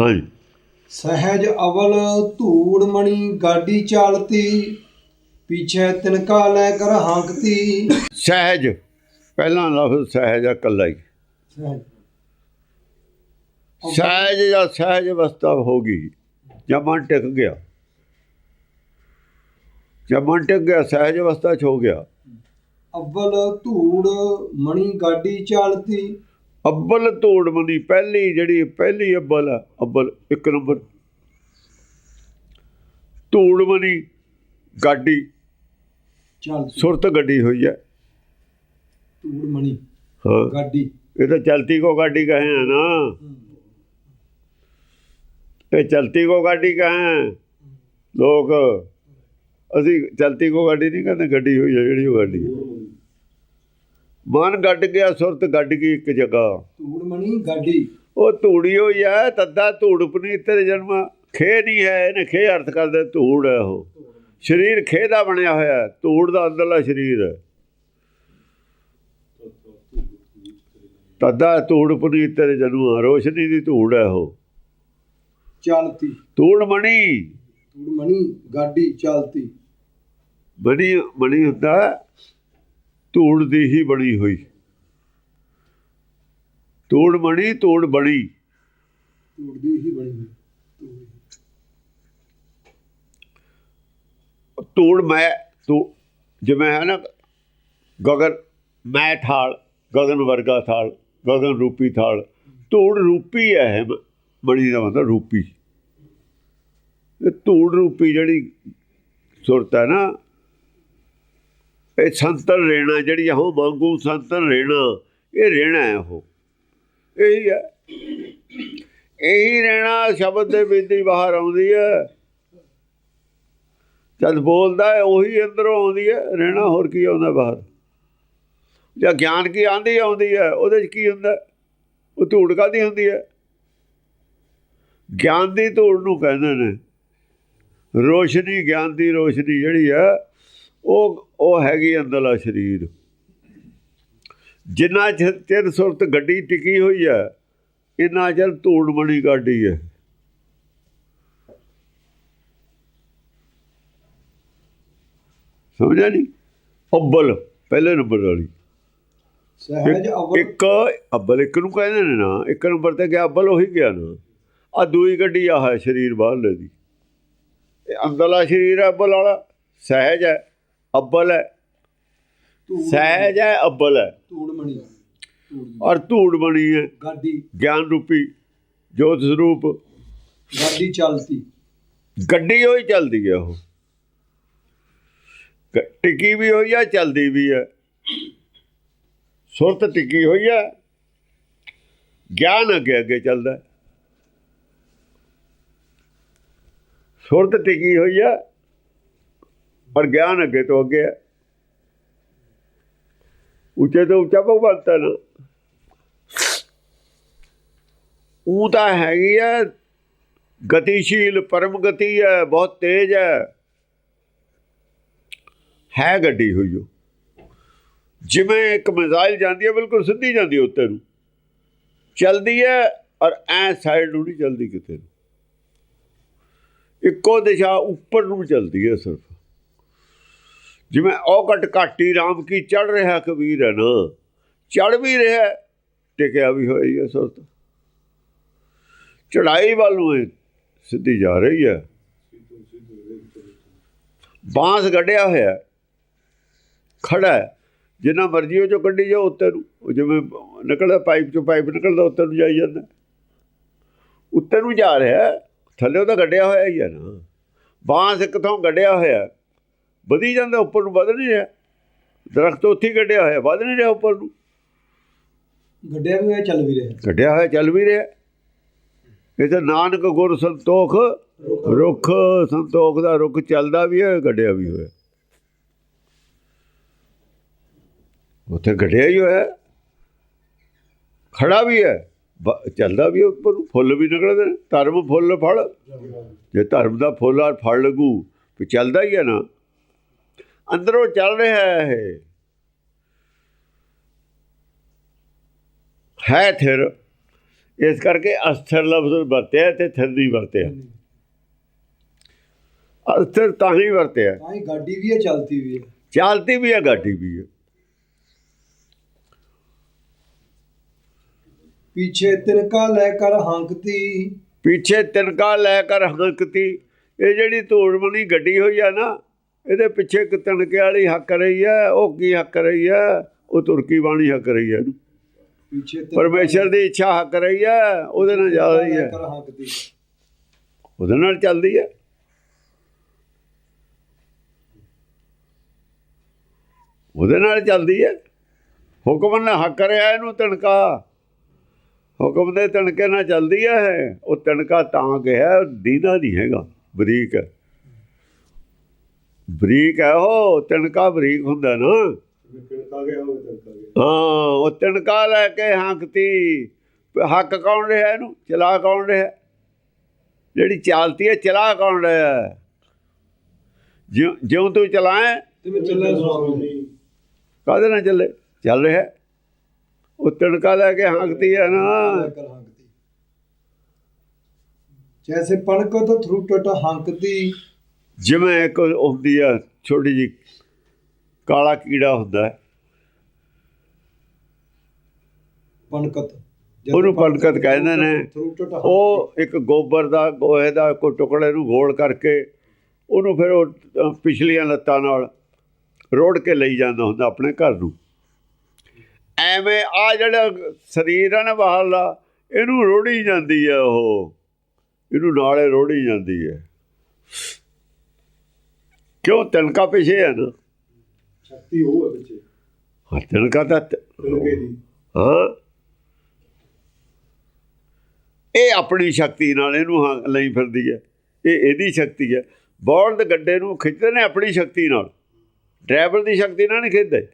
ਹਾਂਜੀ ਸਹਿਜ ਅਵਲ ਧੂੜ ਮਣੀ ਗਾਡੀ ਚਾਲਤੀ ਪਿਛੇ ਤਿਨਕਾ ਲੈ ਕਰ ਹਾਂਕਤੀ। ਸਹਿਜ ਪਹਿਲਾ ਲਫ਼ਜ਼ ਸਹਿਜ ਆ ਕੱਲਾ ਹੀ। ਸਹਿਜ। ਸਹਿਜ ਜਾਂ ਸਹਿਜ ਅਵਸਥਾ ਹੋ ਗਈ ਜਾਂ ਮਨ ਟਿਕ ਗਿਆ। ਜਦ ਮਨ ਟਿਕ ਗਿਆ ਸਹਿਜ ਅਵਸਥਾ 'ਚ ਹੋ ਗਿਆ। ਅਵਲ ਧੂੜ ਮਣੀ ਗਾਡੀ ਚਾਲਤੀ ਅੱਬਲ ਧੂੜ ਮਨੀ ਪਹਿਲੀ ਜਿਹੜੀ ਪਹਿਲੀ ਅੱਬਲ ਆ ਅੱਬਲ ਇੱਕ ਨੰਬਰ। ਧੂੜ ਮਨੀ ਗਾਡੀ। ਚਾਲਤੀ ਸੁਰਤ ਗੱਡੀ ਹੋਈ ਹੈ ਧੂੜ ਮਣੀ ਹਾਂ। ਗਾਡੀ। ਇਹ ਤਾਂ ਚਲਤੀ ਕੋ ਗਾਡੀ ਕਹੇ ਆ ਨਾ। ਇਹ ਚਲਤੀ ਕੋ ਗਾਡੀ ਕਹੇ ਲੋਕ ਅਸੀਂ ਚਲਤੀ ਕੋ ਗਾਡੀ ਨਹੀਂ ਕਹਿੰਦੇ ਗੱਡੀ ਹੋਈ ਹੈ ਜਿਹੜੀ ਉਹ ਗਾਡੀ ਹੈ। ਮਨ ਗੱਡ ਗਿਆ ਸੁਰਤ ਗੱਡ ਗਈ ਇੱਕ ਜਗ੍ਹਾ। ਧੂੜ ਮਣੀ ਗਾਡੀ ਉਹ ਧੂੜੀ ਹੋਈ ਹੈ ਤੱਦਾ ਧੂੜ ਪਨੀਤਰ ਜਨਮ। ਖੇ ਨਹੀਂ ਹੈ ਇਹਨੇ ਖੇ ਅਰਥ ਕਰਦੇ ਧੂੜ ਹੈ ਉਹ। ਸਰੀਰ ਖੇ ਦਾ ਬਣਿਆ ਹੋਇਆ ਧੂੜ ਦਾ ਅੰਦਰਲਾ ਸਰੀਰ। ਹੈ ਤੱਦਾ ਧੂੜ ਪਨੀਤਰ ਜਨਮ ਰੋਸ਼ਨੀ ਦੀ ਧੂੜ ਹੈ ਉਹ। ਚਾਲਤੀ। ਧੂੜ ਮਣੀ। ਧੂੜ ਮਣੀ ਗਾਡੀ ਚਾਲਤੀ। ਬਣੀ ਬਣੀ ਹੁੰਦਾ। ਧੂੜ ਦੀ ਹੀ ਬਣੀ ਹੋਈ। ਧੂੜ ਮਣੀ ਧੂੜ ਬਣੀ। ਧੂੜ ਦੀ ਹੀ ਬਣੀ ਹੋਈ ਧੂੜ। ਮੈਂ ਤੂੰ ਜਿਵੇਂ ਹੈ ਨਾ ਗਗਨ ਮੈਂ ਥਾਲ ਗਗਨ ਵਰਗਾ ਥਾਲ ਗਗਨ ਰੂਪੀ ਥਾਲ ਧੂੜ ਰੂਪੀ ਹੈ ਇਹ ਬ- ਬਣੀ ਦਾ ਮਤਲਬ ਰੂਪੀ। ਇਹ ਧੂੜ ਰੂਪੀ ਜਿਹੜੀ ਸੁਰਤ ਹੈ ਨਾ ਇਹ ਸੰਤਨ ਰੇਣਾ ਜਿਹੜੀ ਉਹ ਵਾਂਗੂ ਸੰਤਨ ਰੇਣਾ। ਇਹ ਰੇਣਾ ਹੈ ਉਹ। ਇਹੀ ਹੈ। ਇਹੀ ਰਹਿਣਾ ਸ਼ਬਦ ਦੇ ਵਿੱਚ ਹੀ ਬਾਹਰ ਆਉਂਦੀ ਹੈ। ਜਦ ਬੋਲਦਾ ਹੈ, ਉਹੀ ਅੰਦਰੋਂ ਆਉਂਦੀ ਹੈ। ਰਹਿਣਾ ਹੋਰ ਕੀ ਆਉਂਦਾ ਬਾਹਰ? ਜਾਂ ਗਿਆਨ ਕੀ ਆਂਦੀ ਆਉਂਦੀ ਹੈ। ਉਹਦੇ 'ਚ ਕੀ ਹੁੰਦਾ ਉਹ ਧੂੜ ਕਾਹਦੀ ਹੁੰਦੀ ਹੈ? ਗਿਆਨ ਦੀ ਧੂੜ ਨੂੰ ਕਹਿੰਦੇ ਨੇ। ਰੋਸ਼ਨੀ, ਗਿਆਨ ਦੀ ਰੋਸ਼ਨੀ ਜਿਹੜੀ ਹੈ ਉਹ ਉਹ ਹੈਗੀ ਅੰਦਰਲਾ ਸਰੀਰ। ਜਿੰਨਾ ਚਿਰ ਸੁਰਤ ਗੱਡੀ ਟਿਕੀ ਹੋਈ ਹੈ ਇੰਨਾ ਚਿਰ ਧੂੜ ਬਣੀ ਗਾਡੀ ਹੈ ਸਮਝਿਆ ਨਹੀਂ ਅੱਬਲ ਪਹਿਲੇ ਨੰਬਰ ਵਾਲੀ। ਸਹਿਜ ਇੱਕ ਅੱਬਲ। ਇੱਕ ਨੂੰ ਕਹਿੰਦੇ ਨੇ ਨਾ ਇੱਕ ਨੰਬਰ ਤੇ ਗਿਆ ਅੱਬਲ ਉਹੀ ਗਿਆ ਨਾ। ਆ ਦੂਈ ਗੱਡੀ ਆ ਹੈ ਸਰੀਰ ਬਾਹਰਲੇ ਦੀ। ਇਹ ਅੰਦਰਲਾ ਸਰੀਰ ਹੈ ਅੱਬਲ ਵਾਲਾ ਸਹਿਜ ਹੈ। ਅੱਬਲ ਹੈ। ਸਹਿਜ ਹੈ ਅੱਬਲ ਹੈ। ਧੂੜ ਮਣੀ ਦੀ। ਔਰ ਧੂੜ ਬਣੀ ਹੈ। ਗਾਡੀ। ਗਿਆਨ ਰੂਪੀ ਜੋਤ ਸਰੂਪ। ਗਾਡੀ ਚਾਲਤੀ ਗੱਡੀ ਹੋਈ ਚੱਲਦੀ ਹੈ ਉਹ। ਟਿਕੀ ਵੀ ਹੋਈ ਹੈ ਚੱਲਦੀ ਵੀ ਹੈ। ਸੁਰਤ ਟਿਕੀ ਹੋਈ ਹੈ। ਗਿਆਨ ਅੱਗੇ ਅੱਗੇ ਚੱਲਦਾ ਹੈ। ਸੁਰਤ ਟਿਕੀ ਹੋਈ ਹੈ। ਪਰ ਗਿਆਨ ਅੱਗੇ ਤੋਂ ਅੱਗੇ ਹੈ। ਉੱਚੇ ਤੋਂ ਉੱਚਾ ਭਗਵੰਤ ਹੈ ਨਾ। ਉਹ ਤਾਂ ਹੈਗੀ ਹੈ, ਗਤੀਸ਼ੀਲ, ਪਰਮ ਗਤੀ ਹੈ, ਬਹੁਤ ਤੇਜ਼ ਹੈ। ਹੈ ਗੱਡੀ ਹੋਈ ਉਹ। ਜਿਵੇਂ ਇੱਕ ਮਿਜ਼ਾਈਲ ਜਾਂਦੀ ਹੈ, ਬਿਲਕੁਲ ਸਿੱਧੀ ਜਾਂਦੀ ਉੱਤੇ ਨੂੰ। ਚਲਦੀ ਹੈ ਔਰ ਐ ਸਾਈਡ ਨੂੰ ਨਹੀਂ ਚਲਦੀ ਕਿਤੇ ਨੂੰ। ਇੱਕੋ ਦਿਸ਼ਾ ਉੱਪਰ ਨੂੰ ਚਲਦੀ ਹੈ ਸਿਰਫ। ਜਿਵੇਂ ਉਹ ਘਾਟੀ ਰਾਮ ਕੀ ਚੜ ਰਿਹਾ ਕਬੀਰ ਹੈ ਨਾ ਚੜ ਵੀ ਰਿਹਾ ਟਿਕਿਆ ਵੀ ਹੋਈ ਹੈ ਸੁਰਤ। ਚੜਾਈ ਵੱਲ ਨੂੰ ਇਹ ਸਿੱਧੀ ਜਾ ਰਹੀ ਹੈ। ਬਾਂਸ ਗੱਡਿਆ ਹੋਇਆ ਖੜਾ ਜਿੰਨਾ ਮਰਜ਼ੀ ਉਹ ਚੋਂ ਕੱਢੀ ਜਾਓ ਉੱਤੇ ਨੂੰ ਜਿਵੇਂ ਨਿਕਲਦਾ ਪਾਈਪ ਚੋਂ ਪਾਈਪ ਨਿਕਲਦਾ ਉੱਤੇ ਨੂੰ ਜਾਈ ਜਾਂਦਾ। ਉੱਤੇ ਨੂੰ ਜਾ ਰਿਹਾ ਹੈ, ਥੱਲੇ ਉਹਦਾ ਗੱਡਿਆ ਹੋਇਆ ਹੀ ਹੈ ਨਾ। ਬਾਂਸ ਇੱਕ ਥਾਂ ਗੱਡਿਆ ਹੋਇਆ ਵਧੀ ਜਾਂਦਾ ਉੱਪਰ ਨੂੰ ਵਧ ਨਹੀਂ ਰਿਹਾ। ਦਰਖਤ ਉੱਥੇ ਗੱਡਿਆ ਹੋਇਆ ਵਧ ਨਹੀਂ ਰਿਹਾ ਉੱਪਰ ਨੂੰ। ਗੱਡਿਆ ਵੀ ਹੋਇਆ ਚੱਲ ਵੀ ਰਿਹਾ। ਗੱਡਿਆ ਹੋਇਆ ਚੱਲ ਵੀ ਰਿਹਾ। ਇਹ ਤਾਂ ਨਾਨਕ ਗੁਰ ਸੰਤੋਖ ਰੁੱਖ। ਸੰਤੋਖ ਦਾ ਰੁੱਖ ਚੱਲਦਾ ਵੀ ਹੈ ਗੱਡਿਆ ਵੀ ਹੋਇਆ। ਉੱਥੇ ਗੱਡਿਆ ਹੀ ਹੋਇਆ। ਖੜਾ ਵੀ ਹੈ। ਚੱਲਦਾ ਵੀ ਹੈ ਉੱਪਰ ਨੂੰ ਫੁੱਲ ਵੀ ਨਿਕਲਦੇ ਧਰਮ ਫੁੱਲ ਫਲ। ਜੇ ਧਰਮ ਦਾ ਫੁੱਲ ਆ ਫਲ ਲੱਗੂ ਤੇ ਚੱਲਦਾ ਹੀ ਹੈ ਨਾ। ਅੰਦਰੋਂ ਚੱਲ ਰਿਹਾ ਹੈ ਇਹ। ਹੈ ਥਿਰ। ਇਸ ਕਰਕੇ ਅਸਥਿਰ ਲਫ਼ਜ਼ ਵਰਤਿਆ ਤੇ ਥਿਰ ਨਹੀਂ ਵਰਤਿਆ। ਅਸਥਿਰ ਤਾਂ ਹੀ ਵਰਤਿਆ। ਤਾਂ ਹੀ ਗਾਡੀ ਵੀ ਹੈ ਚਲਤੀ ਵੀ ਹੈ। ਚਾਲਤੀ ਵੀ ਹੈ ਗਾਡੀ ਵੀ ਹੈ। ਪੀਛੇ ਤਿਨਕਾ ਲੈ ਕਰ ਹੰਕਤੀ। ਪਿੱਛੇ ਤਿਨਕਾ ਲੈ ਕਰ ਹੰਕਤੀ। ਇਹ ਜਿਹੜੀ ਧੂੜ ਬਣੀ ਗੱਡੀ ਹੋਈ ਆ ਨਾ ਇਹਦੇ ਪਿੱਛੇ ਇੱਕ ਤਿਨਕੇ ਵਾਲੀ ਹੱਕ ਰਹੀ ਹੈ ਉਹ ਕੀ ਹੱਕ ਰਹੀ ਹੈ? ਉਹ ਤੁਰਕੀ ਬਾਣੀ ਹੱਕ ਰਹੀ ਹੈ ਪਰਮੇਸ਼ਰ ਦੀ ਇੱਛਾ ਹੱਕ ਰਹੀ ਹੈ ਉਹਦੇ ਨਾਲ ਜਾ ਰਹੀ ਹੈ। ਉਹਦੇ ਨਾਲ ਚੱਲਦੀ ਹੈ। ਉਹਦੇ ਨਾਲ ਚੱਲਦੀ ਹੈ। ਹੁਕਮ ਨੇ ਹੱਕ ਕਰਿਆ ਇਹਨੂੰ ਤਣਕਾ। ਹੁਕਮ ਦੇ ਤਣਕੇ ਨਾਲ ਚੱਲਦੀ ਹੈ। ਉਹ ਤਣਕਾ ਤਾਂ ਗਿਆ ਦੀਨਾ ਨਹੀਂ ਹੈਗਾ ਬਰੀਕ ਹੈ। ਬਰੀਕ ਹੈ ਉਹ ਤਣਕਾ ਬਰੀਕ ਹੁੰਦਾ ਨਾ। ਹਾਂ ਉਹ ਤਣਕਾ ਲੈ ਕੇ ਹੰਕਤੀ। ਹੱਕ ਕੌਣ ਰਿਹਾ ਇਹਨੂੰ? ਚਲਾ ਕੌਣ ਰਿਹਾ? ਜਿਹੜੀ ਚਾਲਤੀ ਹੈ ਚਲਾ ਕੌਣ ਰਿਹਾ? ਜਿਉਂ ਜਿਉਂ ਤੂੰ ਚਲਾਏ। ਤੇ ਮੈਂ ਚੱਲਿਆ ਕਾਹਦੇ ਨਾਲ ਚੱਲੇ? ਚੱਲ ਰਿਹਾ। ਉਹ ਤਣਕਾ ਲੈ ਕੇ ਹੰਕਤੀ ਹੈ ਨਾ। ਜੈਸੇ ਪਣਕੋ ਤਾਂ ਥਰੂਟਟ ਹੰਕਤੀ। ਜਿਵੇਂ ਇੱਕ ਹੁੰਦੀ ਆ ਛੋਟੀ ਜੀ ਕਾਲਾ ਕੀੜਾ ਹੁੰਦਾ ਹੈ। ਪਣਕਤ ਉਹਨੂੰ ਪਣਕਤ ਕਹਿੰਦੇ ਨੇ। ਉਹ ਇੱਕ ਗੋਬਰ ਦਾ ਗੋਹੇ ਦਾ ਕੋਈ ਟੁਕੜੇ ਨੂੰ ਗੋਲ ਕਰਕੇ ਉਹਨੂੰ ਫਿਰ ਉਹ ਪਿਛਲੀਆਂ ਲੱਤਾਂ ਨਾਲ ਰੋੜ ਕੇ ਲਈ ਜਾਂਦਾ ਹੁੰਦਾ ਆਪਣੇ ਘਰ ਨੂੰ। ਐਵੇਂ ਆ ਜਿਹੜਾ ਸਰੀਰ ਹੈ ਨਾ ਬਾਹਰਲਾ ਇਹਨੂੰ ਰੋੜੀ ਜਾਂਦੀ ਹੈ ਉਹ। ਇਹਨੂੰ ਨਾਲੇ ਰੋੜੀ ਜਾਂਦੀ ਹੈ ਕਿਉਂ ਤਿਲਕਾ ਪਿਛੇ ਹੈ ਨਾ? ਸ਼ਕਤੀ ਉਹ ਹੈ ਪਿੱਛੇ। ਹਾਂ, ਤਿਲਕਾ ਤਾਂ ਤ- ਤਿਨਕੇ ਦੀ। ਹਾਂ। ਇਹ ਆਪਣੀ ਸ਼ਕਤੀ ਨਾਲ ਇਹਨੂੰ ਹਾਂ ਲਈ ਫਿਰਦੀ ਹੈ। ਇਹ ਇਹਦੀ ਸ਼ਕਤੀ ਹੈ। ਬੌਲਦ ਗੱਡੇ ਨੂੰ ਖਿੱਚਦੇ ਨੇ ਆਪਣੀ ਸ਼ਕਤੀ ਨਾਲ। ਡਰਾਈਵਰ ਦੀ ਸ਼ਕਤੀ ਨਾਲ ਨਹੀਂ ਖਿੱਚਦੇ।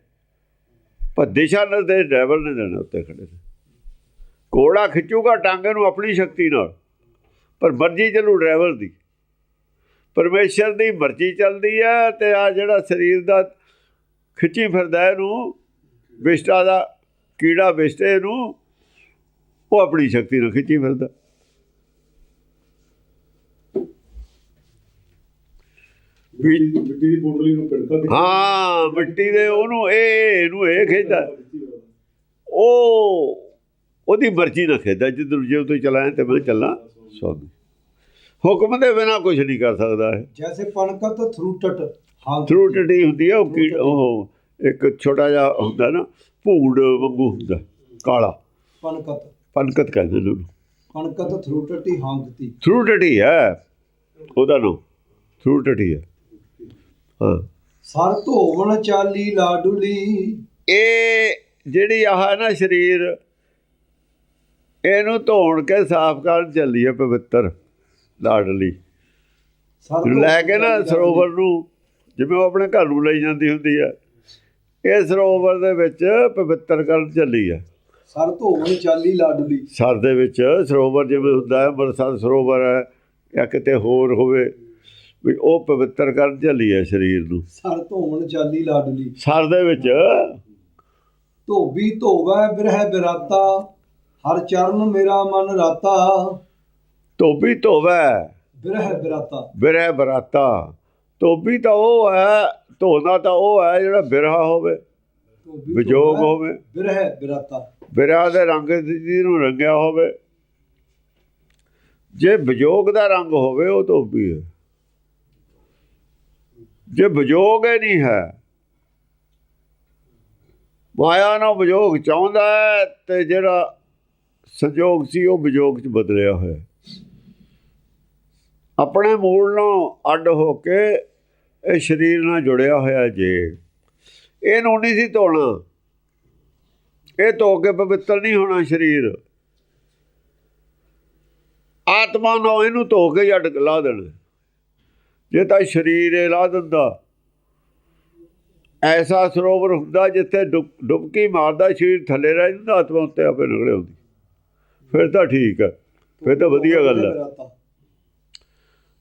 ਪਰ ਦਿਸ਼ਾ ਨਿਰਦੇਸ਼ ਡਰਾਈਵਰ ਨੇ ਦੇਣਾ ਉੱਤੇ ਖੜੇ ਨੇ। ਘੋੜਾ ਖਿੱਚੂਗਾ ਟਾਂਗੇ ਨੂੰ ਆਪਣੀ ਸ਼ਕਤੀ ਨਾਲ। ਪਰ ਮਰਜ਼ੀ ਚੱਲੂ ਡਰਾਈਵਰ ਦੀ। ਪਰਮੇਸ਼ਰ ਦੀ ਮਰਜ਼ੀ ਚੱਲਦੀ ਹੈ ਤੇ ਆ ਜਿਹੜਾ ਸਰੀਰ ਦਾ ਖਿੱਚੀ ਫਿਰਦਾ ਇਹਨੂੰ ਵਿਸ਼ਟਾ ਦਾ ਕੀੜਾ ਵਿਸ਼ਟੇ ਨੂੰ ਉਹ ਆਪਣੀ ਸ਼ਕਤੀ ਨਾਲ ਖਿੱਚੀ ਫਿਰਦਾ। ਮਿੱਟੀ ਦੀ ਪੋਟਲੀ ਨੂੰ ਪਿੜਕਾ ਹਾਂ ਮਿੱਟੀ ਦੇ ਉਹਨੂੰ ਇਹ ਇਹਨੂੰ ਇਹ ਖਿੱਚਦਾ ਉਹ ਉਹਦੀ ਮਰਜ਼ੀ ਨਾਲ ਖਿੱਚਦਾ ਜਿੱਧਰ ਜੇ ਤੂੰ ਚਲਾਏ ਤੇ ਮੈਂ ਚੱਲਾਂ ਸੋਗ ਹੁਕਮ ਦੇ ਬਿਨਾ ਕੁਝ ਨਹੀਂ ਕਰ ਸਕਦਾ ਹੈ ਜੈਸੇ ਪਣਕਤ ਥਰੂਟਟ ਹੰਕਤੀ ਥਰੂ ਟਟੀ ਹੁੰਦੀ ਹੈ ਉਹ ਕੀੜ ਉਹ ਇੱਕ ਛੋਟਾ ਜਿਹਾ ਹੁੰਦਾ ਨਾ ਭੂੜ ਵਾਂਗੂ ਹੁੰਦਾ ਕਾਲਾ। ਪਣਕਤ ਪਨਕਤ ਕਹਿੰਦੇ ਨੇ ਪਣਕਤ ਥਰੂਟਟੀ ਹੰਕਤੀ ਥਰੂ ਟਟੀ ਹੈ ਉਹਦਾ ਨਾਮ ਥਰੂ ਟਟੀ ਹੈ। ਹਾਂ। ਸਰ ਧੋਵਣ ਚਾਲੀ ਲਾਡੂਲੀ। ਇਹ ਜਿਹੜੀ ਆਹ ਹੈ ਨਾ ਸਰੀਰ ਇਹਨੂੰ ਧੋਣ ਕੇ ਸਾਫ਼ ਕਰਨ ਚੱਲੀ ਹੈ ਪਵਿੱਤਰ। ਲਾਡਲੀ। ਲੈ ਕੇ ਨਾ ਸਰੋਵਰ ਨੂੰ ਜਿਵੇਂ ਉਹ ਆਪਣੇ ਘਰ ਨੂੰ ਲਈ ਜਾਂਦੀ ਹੁੰਦੀ ਹੈ ਇਹ ਸਰੋਵਰ ਦੇ ਵਿੱਚ ਪਵਿੱਤਰ ਕਰਨ ਚੱਲੀ ਹੈ ਸਰ ਧੋਵਣ ਚਾਲੀ ਲਾਡੂਲੀ। ਸਰ ਦੇ ਵਿੱਚ ਸਰੋਵਰ ਜਿਵੇਂ ਹੁੰਦਾ ਹੈ ਅੰਮ੍ਰਿਤਸਰ ਸਰੋਵਰ ਹੈ ਜਾਂ ਕਿਤੇ ਹੋਰ ਹੋਵੇ ਵੀ ਉਹ ਪਵਿੱਤਰ ਕਰਨ ਚੱਲੀ ਹੈ ਸਰੀਰ ਨੂੰ। ਸਰ ਧੋਵਣ ਚਾਲੀ ਲਾਡੂਲੀ। ਸਰ ਦੇ ਵਿੱਚ? ਧੋਬੀ ਧੋਵੈ ਬਿਰਹਿ ਬਿਰਾਤਾ ਹਰ ਚਰਨ ਮੇਰਾ ਮਨ ਰਾਤਾ। ਧੋਬੀ ਧੋਵੈ। ਬਿਰਹਿ ਬਿਰਾਤਾ। ਬਿਰਹ ਬਰਾਤਾ। ਧੋਬੀ ਤਾਂ ਉਹ ਹੈ ਧੋਣਾ ਤਾਂ ਉਹ ਹੈ ਜਿਹੜਾ ਬਿਰਹਾ ਹੋਵੇ ਵਿਜੋਗ ਹੋਵੇ। ਬਿਰਹਿ ਬਿਰਾਤਾ। ਬਿਰਹਾ ਦੇ ਰੰਗ ਦੀ ਨੂੰ ਰੰਗਿਆ ਹੋਵੇ। ਜੇ ਵਿਜੋਗ ਦਾ ਰੰਗ ਹੋਵੇ ਉਹ ਧੋਬੀ ਹੈ। ਜੇ ਵਿਜੋਗ ਹੀ ਨਹੀਂ ਹੈ ਮਾਇਆ ਨੂੰ ਵਿਜੋਗ ਚਾਹੁੰਦਾ ਤੇ ਜਿਹੜਾ ਸੰਜੋਗ ਸੀ ਉਹ ਵਿਜੋਗ ਚ ਬਦਲਿਆ ਹੋਇਆ। ਆਪਣੇ ਮੂਲ ਨੂੰ ਅੱਡ ਹੋ ਕੇ ਇਹ ਸਰੀਰ ਨਾਲ ਜੁੜਿਆ ਹੋਇਆ ਜੇ। ਇਹਨੂੰ ਨਹੀਂ ਸੀ ਧੋਣਾ। ਇਹ ਧੋ ਕੇ ਪਵਿੱਤਰ ਨਹੀਂ ਹੋਣਾ ਸਰੀਰ। ਆਤਮਾ ਨੂੰ ਇਹਨੂੰ ਧੋ ਕੇ ਹੀ ਅੱਡ ਲਾ ਦੇਣਾ। ਜੇ ਤਾਂ ਸਰੀਰ ਇਹ ਲਾ ਦਿੰਦਾ। ਐਸਾ ਸਰੋਵਰ ਹੁੰਦਾ ਜਿੱਥੇ ਡੁਬ- ਡੁਬਕੀ ਮਾਰਦਾ, ਸਰੀਰ ਥੱਲੇ ਰਹਿ ਜਾਂਦਾ, ਆਤਮਾ ਉੱਤੇ ਆਪੇ ਨਿਕਲੇ ਆਉਂਦੀ ਫਿਰ ਤਾਂ ਠੀਕ ਹੈ ਫਿਰ ਤਾਂ ਵਧੀਆ ਗੱਲ ਹੈ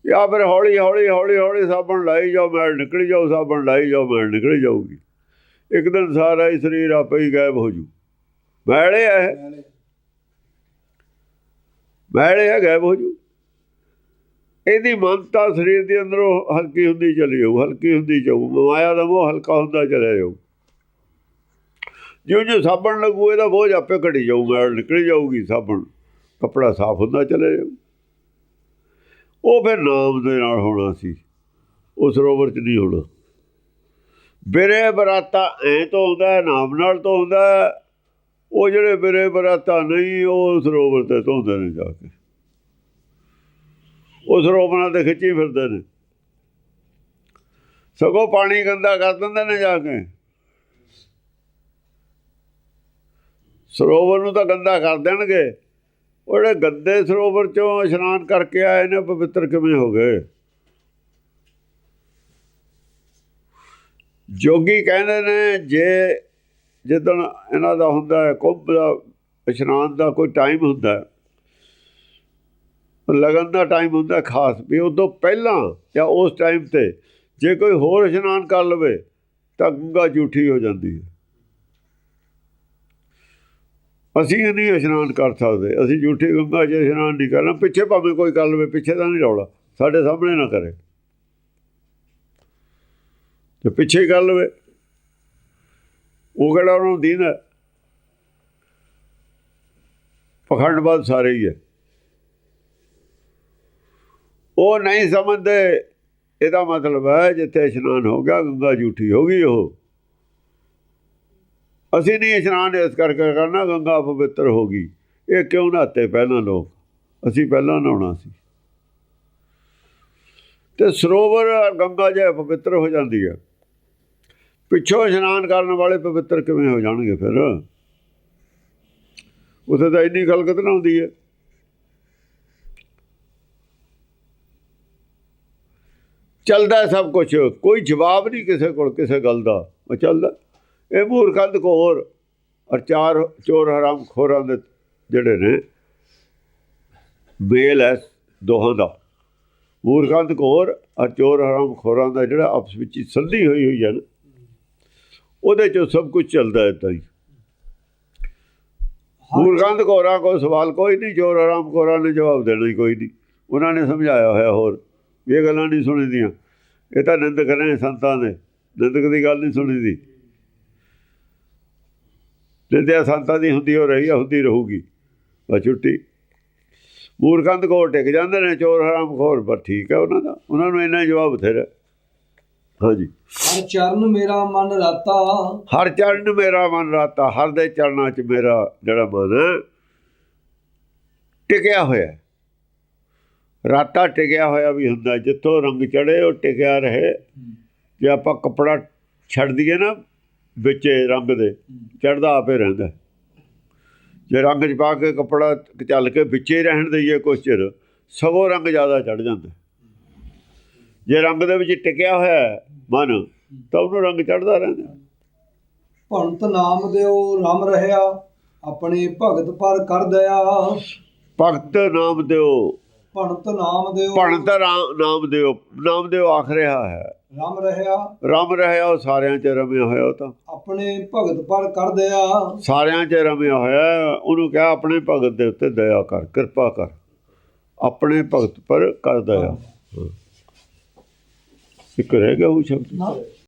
ਜਾਂ ਫਿਰ ਹੌਲੀ ਹੌਲੀ ਹੌਲੀ ਹੌਲੀ ਸਾਬਣ ਲਾਈ ਜਾਓ ਮੈਲ ਨਿਕਲੀ ਜਾਓ ਸਾਬਣ ਲਾਈ ਜਾਓ ਮੈਲ ਨਿਕਲੀ ਜਾਊਗੀ। ਇੱਕ ਦਿਨ ਸਾਰਾ ਹੀ ਸਰੀਰ ਆਪੇ ਹੀ ਗਾਇਬ ਹੋ ਜੂ। ਮੈਲੇ ਹੈ। ਮੈਲੇ। ਹੈ ਗਾਇਬ ਹੋ ਜੂ। ਇਹਦੀ ਮਨਤਾ ਸਰੀਰ ਦੇ ਅੰਦਰੋਂ ਹਲਕੀ ਹੁੰਦੀ ਚਲੀ ਜਾਊ ਹਲਕੀ ਹੁੰਦੀ ਜਾਊ। ਮਾਇਆ ਦਾ ਮੋਹ ਹਲਕਾ ਹੁੰਦਾ ਚਲਾ ਜਾਊ। ਜਿਉਂ ਜਿਉਂ ਸਾਬਣ ਲੱਗੂ ਇਹਦਾ ਬੋਝ ਆਪੇ ਘਟੀ ਜਾਊ ਮੈਲ ਨਿਕਲ ਜਾਊਗੀ ਸਾਬਣ ਕੱਪੜਾ ਸਾਫ਼ ਹੁੰਦਾ ਚਲਾ ਜਾਊ। ਉਹ ਫਿਰ ਨਾਮ ਦੇ ਨਾਲ ਹੋਣਾ ਸੀ। ਉਹ ਸਰੋਵਰ ਚ ਨਹੀਂ ਹੋਣਾ। ਬਿਰੇ ਬਰਾਤਾ ਐ ਤੋਂ ਹੁੰਦਾ ਨਾਮ ਨਾਲ ਤੋਂ ਹੁੰਦਾ ਉਹ ਜਿਹੜੇ ਬਿਰੇ ਬਰਾਤਾ ਨਹੀਂ, ਉਹ ਸਰੋਵਰ ਤੇ ਧੋਂਦੇ ਨੇ ਜਾ ਕੇ। ਉਹ ਸਰੋਵਰਾਂ ਤੇ ਖਿੱਚੀ ਫਿਰਦੇ ਨੇ। ਸਗੋਂ ਪਾਣੀ ਗੰਦਾ ਕਰ ਦਿੰਦੇ ਨੇ ਜਾ ਕੇ। ਸਰੋਵਰ ਨੂੰ ਤਾਂ ਗੰਦਾ ਕਰ ਦੇਣਗੇ। ਉਹ ਜਿਹੜੇ ਗੰਦੇ ਸਰੋਵਰ ਚੋਂ ਇਸ਼ਨਾਨ ਕਰਕੇ ਆਏ ਨੇ, ਪਵਿੱਤਰ ਕਿਵੇਂ ਹੋ ਗਏ? ਜੋਗੀ ਕਹਿੰਦੇ ਨੇ, ਜੇ ਜਿੱਦਣ ਇਹਨਾਂ ਦਾ ਹੁੰਦਾ ਹੈ, ਕੁੰਭ ਦਾ ਇਸ਼ਨਾਨ ਦਾ ਕੋਈ ਟਾਈਮ ਹੁੰਦਾ ਹੈ, ਲਗਨ ਦਾ ਟਾਈਮ ਹੁੰਦਾ ਖਾਸ, ਵੀ ਉਦੋਂ ਪਹਿਲਾਂ ਜਾਂ ਉਸ ਟਾਈਮ ਤੇ ਜੇ ਕੋਈ ਹੋਰ ਇਸ਼ਨਾਨ ਕਰ ਲਵੇ, ਤਾਂ ਗੰਗਾ ਝੂਠੀ ਹੋ ਜਾਂਦੀ ਹੈ। ਅਸੀਂ ਨਹੀਂ ਇਸ਼ਨਾਨ ਕਰ ਸਕਦੇ, ਅਸੀਂ ਝੂਠੀ ਗੰਗਾ 'ਚ ਇਸ਼ਨਾਨ ਨਹੀਂ ਕਰਨਾ, ਪਿੱਛੇ ਭਾਵੇਂ ਕੋਈ ਕਰ ਲਵੇ ਪਿੱਛੇ ਤਾਂ ਨਹੀਂ ਰੌਲਾ, ਸਾਡੇ ਸਾਹਮਣੇ ਨਾ ਕਰੇ। ਤੇ ਪਿੱਛੇ ਹੀ ਕਰ ਲਵੇ ਉਹ ਕਿਹੜਾ ਉਹਨੂੰ ਦੀਨਾ ਪਖੰਡਬਾਜ਼ ਸਾਰੇ ਹੀ ਹੈ। ਉਹ ਨਹੀਂ ਸਮਝਦੇ, ਇਹਦਾ ਮਤਲਬ ਹੈ ਜਿੱਥੇ ਇਸ਼ਨਾਨ ਹੋ ਗਿਆ, ਗੰਗਾ ਝੂਠੀ ਹੋ ਗਈ ਉਹ। ਅਸੀਂ ਨਹੀਂ ਇਸ਼ਨਾਨ ਇਸ ਕਰਕੇ ਕਰਨਾ, ਗੰਗਾ ਪਵਿੱਤਰ ਹੋ ਗਈ। ਇਹ ਕਿਉਂ ਨਹਾਤੇ ਪਹਿਲਾਂ ਲੋਕ? ਅਸੀਂ ਪਹਿਲਾਂ ਨਹਾਉਣਾ ਸੀ। ਤੇ ਸਰੋਵਰ ਗੰਗਾ ਜੇ ਪਵਿੱਤਰ ਹੋ ਜਾਂਦੀ ਹੈ ਪਿੱਛੋਂ ਇਸ਼ਨਾਨ ਕਰਨ ਵਾਲੇ ਪਵਿੱਤਰ ਕਿਵੇਂ ਹੋ ਜਾਣਗੇ ਫਿਰ? ਉਥੇ ਤਾਂ ਇੰਨੀ ਖਲਕਤ ਨਾ ਹੁੰਦੀ ਹੈ ਚੱਲਦਾ ਸਭ ਕੁਝ ਕੋਈ ਜਵਾਬ ਨਹੀਂ ਕਿਸੇ ਕੋਲ, ਕਿਸੇ ਗੱਲ ਦਾ। ਉਹ ਚੱਲਦਾ। ਇਹ ਮੂਰਖੰਦ ਕੋਰ ਔਰ ਚਾਰ ਚੋਰ ਹਰਾਮ ਖੋਰਾਂ ਦੇ ਜਿਹੜੇ ਨੇ, ਬੇਲ ਹੈ ਦੋਹਾਂ ਦਾ। ਮੂਰਖੰਦ ਕੋਰ ਔਰ ਚੋਰ ਹਰਾਮ ਖੋਰਾਂ ਦਾ ਜਿਹੜਾ ਆਪਸ ਵਿੱਚ ਹੀ ਸੰਧੀ ਹੋਈ ਹੋਈ ਹੈ ਉਹਦੇ ਚੋਂ ਸਭ ਕੁਝ ਚੱਲਦਾ ਹੈ ਤਾਂ ਹੀ। ਮੂਰਖੰਦ ਕੋਰਾਂ ਕੋਈ ਸਵਾਲ ਕੋਈ ਨਹੀਂ, ਚੋਰ ਹਰਾਮ ਖੋਰਾਂ ਨੇ ਜਵਾਬ ਦੇਣਾ ਹੀ ਕੋਈ ਨਹੀਂ। ਉਹਨਾਂ ਨੇ ਸਮਝਾਇਆ ਹੋਇਆ ਹੋਰ, ਇਹ ਗੱਲਾਂ ਨਹੀਂ ਸੁਣੀਦੀਆਂ ਇਹ ਤਾਂ ਨਿੰਦਕ ਨੇ ਸੰਤਾਂ ਦੇ ਨਿੰਦਕ ਦੀ ਗੱਲ ਨਹੀਂ ਸੁਣੀਦੀ। ਨਿੰਦਿਆ ਸੰਤਾਂ ਦੀ ਹੁੰਦੀ ਹੋ ਰਹੀ ਆ ਹੁੰਦੀ ਰਹੂਗੀ। ਬਸ ਛੁੱਟੀ। ਮੂਰਖੰਦ ਕੋਲ ਟਿਕ ਜਾਂਦੇ ਨੇ ਚੋਰ ਹਰਾਮ ਖੋਰ ਪਰ ਠੀਕ ਹੈ ਉਹਨਾਂ ਦਾ। ਉਹਨਾਂ ਨੂੰ ਇੰਨਾ ਜਵਾਬ ਬਥੇਰਾ। ਹਾਂਜੀ। ਹਰ ਚਰਨ ਮੇਰਾ ਮਨ ਰਾਤਾ। ਹਰ ਚਰਨ ਮੇਰਾ ਮਨ ਰਾਤਾ ਹਰ ਦੇ ਚਰਨਾਂ 'ਚ ਮੇਰਾ ਜਿਹੜਾ ਮਨ ਟਿਕਿਆ ਹੋਇਆ। ਰਾਤਾ ਟਿਕਿਆ ਹੋਇਆ ਵੀ ਹੁੰਦਾ ਜਿੱਥੋਂ ਰੰਗ ਚੜੇ ਉਹ ਟਿਕਿਆ ਰਹੇ। ਜੇ ਆਪਾਂ ਕੱਪੜਾ ਛੱਡ ਦਈਏ ਨਾ ਵਿੱਚ ਰੰਗ ਦੇ ਚੜਦਾ ਆਪੇ ਰਹਿੰਦਾ। ਜੇ ਰੰਗ 'ਚ ਪਾ ਕੇ ਕੱਪੜਾ ਚੱਲ ਕੇ ਵਿੱਚੇ ਰਹਿਣ ਦਈਏ ਕੁਛ ਚਿਰ ਸਗੋਂ ਰੰਗ ਜ਼ਿਆਦਾ ਚੜ ਜਾਂਦਾ। ਜੇ ਰੰਗ ਦੇ ਵਿੱਚ ਟਿਕਿਆ ਹੋਇਆ ਮਨ ਤਾਂ ਉਹਨੂੰ ਰੰਗ ਚੜਦਾ ਰਹਿੰਦਾ। ਭੰਤ ਨਾਮ ਦਿਓ ਰਮ ਰਹਿਆ ਆਪਣੇ ਭਗਤ ਪਰ ਕਰ ਦਇਆ। ਭਗਤ ਨਾਮ ਦਿਓ। ਭੰਤ ਨਾਮ ਦਿਓ। ਭਣਤ ਨਾਮ ਦਿਓ। ਨਾਮ ਦਿਓ ਆਖ ਰਿਹਾ ਹੈ। ਰਮ ਰਹਿਆ ਰਮ ਰਿਹਾ ਉਹ ਸਾਰਿਆਂ 'ਚ ਰਮਿਆ ਹੋਇਆ ਉਹ ਤਾਂ। ਆਪਣੇ ਭਗਤ ਪਰ ਕਰ ਦਇਆ। ਸਾਰਿਆਂ 'ਚ ਰਮਿਆ ਹੋਇਆ। ਉਹਨੂੰ ਕਿਹਾ ਆਪਣੇ ਭਗਤ ਦੇ ਉੱਤੇ ਦਇਆ ਕਰ ਕਿਰਪਾ ਕਰ। ਆਪਣੇ ਭਗਤ ਪਰ ਕਰ ਦਇਆ। ਇੱਕ ਰਹਿ ਗਿਆ ਉਹ ਸ਼ਬਦ।